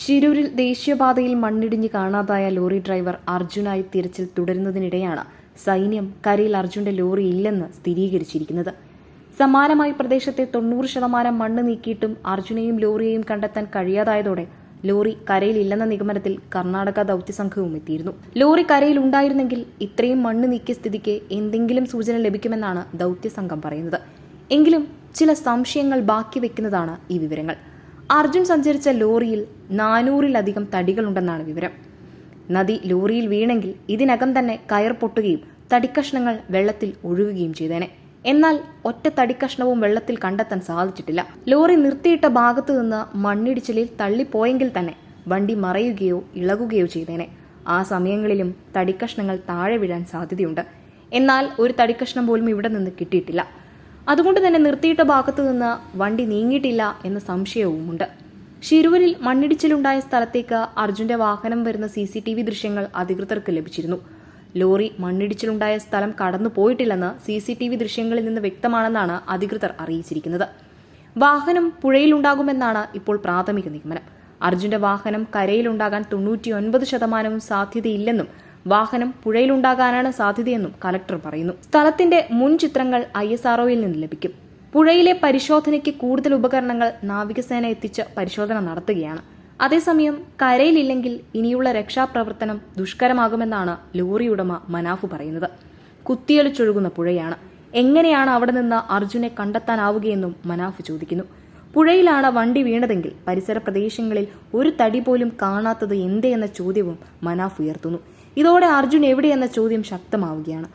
ശിരൂരിൽ ദേശീയപാതയിൽ മണ്ണിടിഞ്ഞ് കാണാതായ ലോറി ഡ്രൈവർ അർജുനായി തിരച്ചിൽ തുടരുന്നതിനിടെയാണ് സൈന്യം കരയിൽ അർജുന്റെ ലോറി ഇല്ലെന്ന് സ്ഥിരീകരിച്ചിരിക്കുന്നത്. സമാനമായി പ്രദേശത്തെ തൊണ്ണൂറ് ശതമാനം മണ്ണ് നീക്കിയിട്ടും അർജുനെയും ലോറിയെയും കണ്ടെത്താൻ കഴിയാതായതോടെ ലോറി കരയിലില്ലെന്ന നിഗമനത്തിൽ കർണാടക ദൌത്യസംഘവും എത്തിയിരുന്നു. ലോറി കരയിൽ ഉണ്ടായിരുന്നെങ്കിൽ ഇത്രയും മണ്ണ് നീക്കിയ സ്ഥിതിക്ക് എന്തെങ്കിലും സൂചന ലഭിക്കുമെന്നാണ് ദൌത്യസംഘം പറയുന്നത്. എങ്കിലും ചില സംശയങ്ങൾ ബാക്കി വെക്കുന്നതാണ് ഈ വിവരങ്ങൾ. അർജുൻ സഞ്ചരിച്ച ലോറിയിൽ നാനൂറിലധികം തടികളുണ്ടെന്നാണ് വിവരം. നദി ലോറിയിൽ വീണെങ്കിൽ ഇതിനകം തന്നെ കയർ പൊട്ടുകയും തടിക്കഷ്ണങ്ങൾ വെള്ളത്തിൽ ഒഴുകുകയും ചെയ്തേനെ. എന്നാൽ ഒറ്റ തടിക്കഷ്ണവും വെള്ളത്തിൽ കണ്ടെത്താൻ സാധിച്ചിട്ടില്ല. ലോറി നിർത്തിയിട്ട ഭാഗത്തു നിന്ന് മണ്ണിടിച്ചിലിൽ തള്ളിപ്പോയെങ്കിൽ തന്നെ വണ്ടി മറയുകയോ ഇളകുകയോ ചെയ്തേനെ. ആ സമയങ്ങളിലും തടിക്കഷ്ണങ്ങൾ താഴെ വീഴാൻ സാധ്യതയുണ്ട്. എന്നാൽ ഒരു തടിക്കഷ്ണം പോലും ഇവിടെ നിന്ന് കിട്ടിയിട്ടില്ല. അതുകൊണ്ട് തന്നെ നിർത്തിയിട്ട ഭാഗത്തു നിന്ന് വണ്ടി നീങ്ങിയിട്ടില്ല എന്ന സംശയവുമുണ്ട്. ഷിരൂരിൽ മണ്ണിടിച്ചിലുണ്ടായ സ്ഥലത്തേക്ക് അർജുന്റെ വാഹനം വരുന്ന സി സി ടി വി ദൃശ്യങ്ങൾ അധികൃതർക്ക് ലഭിച്ചിരുന്നു. ലോറി മണ്ണിടിച്ചിലുണ്ടായ സ്ഥലം കടന്നു പോയിട്ടില്ലെന്ന് സി സി ടി വി ദൃശ്യങ്ങളിൽ നിന്ന് വ്യക്തമാണെന്നാണ് അധികൃതർ അറിയിച്ചിരിക്കുന്നത്. വാഹനം പുഴയിലുണ്ടാകുമെന്നാണ് ഇപ്പോൾ പ്രാഥമിക നിഗമനം. അർജുന്റെ വാഹനം കരയിലുണ്ടാകാൻ തൊണ്ണൂറ്റിയൊൻപത് ശതമാനവും സാധ്യതയില്ലെന്നും വാഹനം പുഴയിലുണ്ടാകാനാണ് സാധ്യതയെന്നും കലക്ടർ പറയുന്നു. സ്ഥലത്തിന്റെ മുൻ ചിത്രങ്ങൾ ഐ എസ് ആർഒയിൽ നിന്ന് ലഭിക്കും. പുഴയിലെ പരിശോധനയ്ക്ക് കൂടുതൽ ഉപകരണങ്ങൾ നാവികസേന എത്തിച്ച് പരിശോധന നടത്തുകയാണ്. അതേസമയം കരയിലില്ലെങ്കിൽ ഇനിയുള്ള രക്ഷാപ്രവർത്തനം ദുഷ്കരമാകുമെന്നാണ് ലോറി ഉടമ മനാഫ് പറയുന്നത്. കുത്തിയൊലിച്ചൊഴുകുന്ന പുഴയാണ്. എങ്ങനെയാണ് അവിടെ നിന്ന് അർജുനെ കണ്ടെത്താനാവുകയെന്നും മനാഫ് ചോദിക്കുന്നു. പുഴയിലാണ് വണ്ടി വീണതെങ്കിൽ പരിസര പ്രദേശങ്ങളിൽ ഒരു തടി പോലും കാണാത്തത് എന്തേ എന്ന ചോദ്യവും മനാഫ് ഉയർത്തുന്നു. ഇതോടെ അർജുൻ എവിടെയെന്ന ചോദ്യം ശക്തമാവുകയാണ്.